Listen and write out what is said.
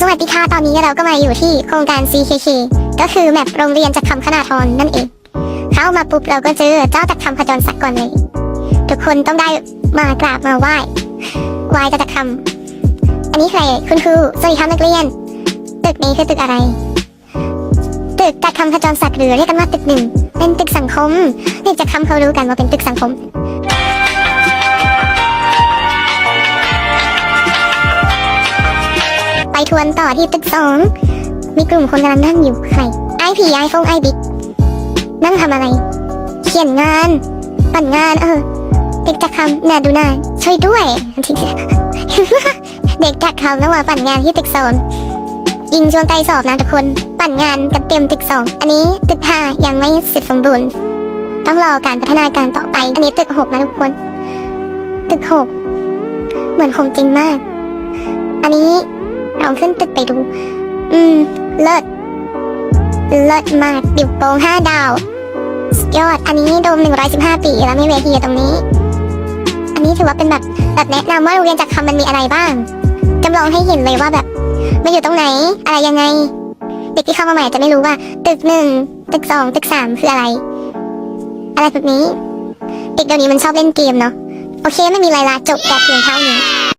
สวัสดีค่ะ ตอนนี้เราก็มาอยู่ที่โครงการ CKK ก็คือแมปโรงเรียนจากคำคณาทรนั่นเอง เข้ามาปุ๊บเราก็เจอเจ้าจากคำขจรศักดิ์ก่อนเลย ทุกคนต้องได้มากราบมาไหว้ไหว้เจ้าจากคำอันนี้ใครคุณครูสวัสดีครับนักเรียน ตึกนี้คือตึกอะไร ตึกจากคำขจรศักดิ์หรือเรียกกันว่าตึกหนึ่ง เป็นตึกสังคมเด็กจากคำเขารู้กันว่าเป็นตึกสังคม ทวนต่อที่ตึกสอง มีกลุ่มคนกำลังนั่งอยู่ใครไอผีไอฟงไอบิ๊กนั่งทำอะไร เขียนงาน ปั่นงานเออ เด็กจากคำน่าดูน่าช่วยด้วยเด็กจากคำระหว่างปั่นงานที่ตึกสองยิงช่วงใกล้สอบนะทุกคน ปั่นงานกันเต็มตึกสองอันนี้ตึกห้ายังไม่เสร็จสมบูรณ์ต้องรอการพัฒนาการต่อไป อันนี้ตึกหกนะทุกคน ตึกหกเหมือนคงจริงมาก อันนี้ ลองขึ้นตึกไปดู อืม เลิศ เลิศมากดิวโปงห้าดาวสุดยอด อันนี้โดมหนึ่งร้อยสิบห้าปีแล้วไมีเวทีตรงนี้ อันนี้ถือว่าเป็นแบบแบบแนะนำว่าโรงเรียนจากคำมันมีอะไรบ้างจำลองให้เห็นเลยว่าแบบมันอยู่ตรงไหน อะไรยังไง เด็กที่เข้ามาใหม่จจะไม่รู้ว่า ตึกหนึ่งตึกสองตึกสามคืออะไร อะไรแบบนี้ เด็กเดี๋ยวนี้มันชอบเล่นเกมเนาะ โอเคไม่มีอะไรละจบแต่เพียงเท่านี้